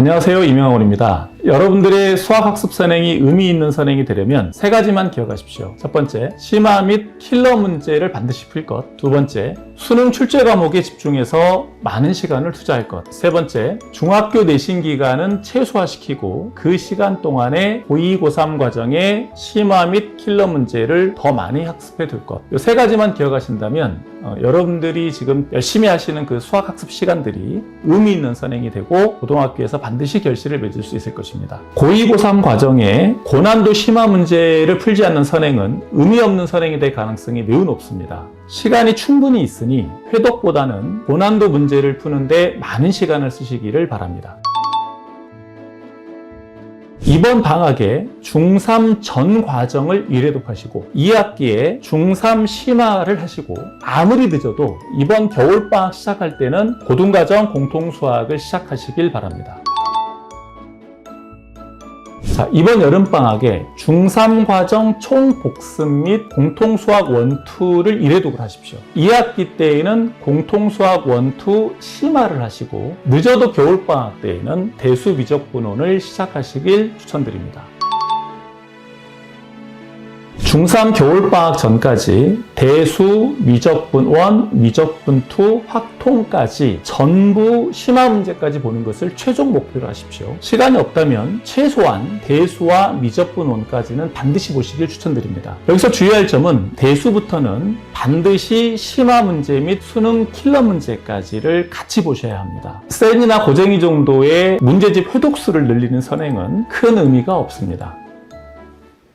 안녕하세요. 이명학원입니다. 여러분들의 수학학습 선행이 의미 있는 선행이 되려면 세 가지만 기억하십시오. 첫 번째, 심화 및 킬러 문제를 반드시 풀 것. 두 번째, 수능 출제 과목에 집중해서 많은 시간을 투자할 것. 세 번째, 중학교 내신 기간은 최소화시키고 그 시간 동안에 고2, 고3 과정에 심화 및 킬러 문제를 더 많이 학습해 둘 것. 이 세 가지만 기억하신다면 어, 여러분들이 지금 열심히 하시는 그 수학학습 시간들이 의미 있는 선행이 되고 고등학교에서 반드시 결실을 맺을 수 있을 것입니다. 고2, 고3 과정에 고난도 심화 문제를 풀지 않는 선행은 의미 없는 선행이 될 가능성이 매우 높습니다. 시간이 충분히 있으니 회독보다는 고난도 문제를 푸는데 많은 시간을 쓰시기를 바랍니다. 이번 방학에 중3 전 과정을 1회독하시고 2학기에 중3 심화를 하시고 아무리 늦어도 이번 겨울방학 시작할 때는 고등과정 공통수학을 시작하시길 바랍니다. 자, 이번 여름방학에 중3 과정 총복습 및 공통수학 1, 2를 1회독을 하십시오. 2학기 때에는 공통수학 1, 2 심화를 하시고 늦어도 겨울방학 때에는 대수 미적분원을 시작하시길 추천드립니다. 중3 겨울방학 전까지 대수, 미적분 1, 미적분 2, 확통까지 전부 심화 문제까지 보는 것을 최종 목표로 하십시오. 시간이 없다면 최소한 대수와 미적분 1까지는 반드시 보시길 추천드립니다. 여기서 주의할 점은 대수부터는 반드시 심화 문제 및 수능 킬러 문제까지를 같이 보셔야 합니다. 센이나 고쟁이 정도의 문제집 회독수를 늘리는 선행은 큰 의미가 없습니다.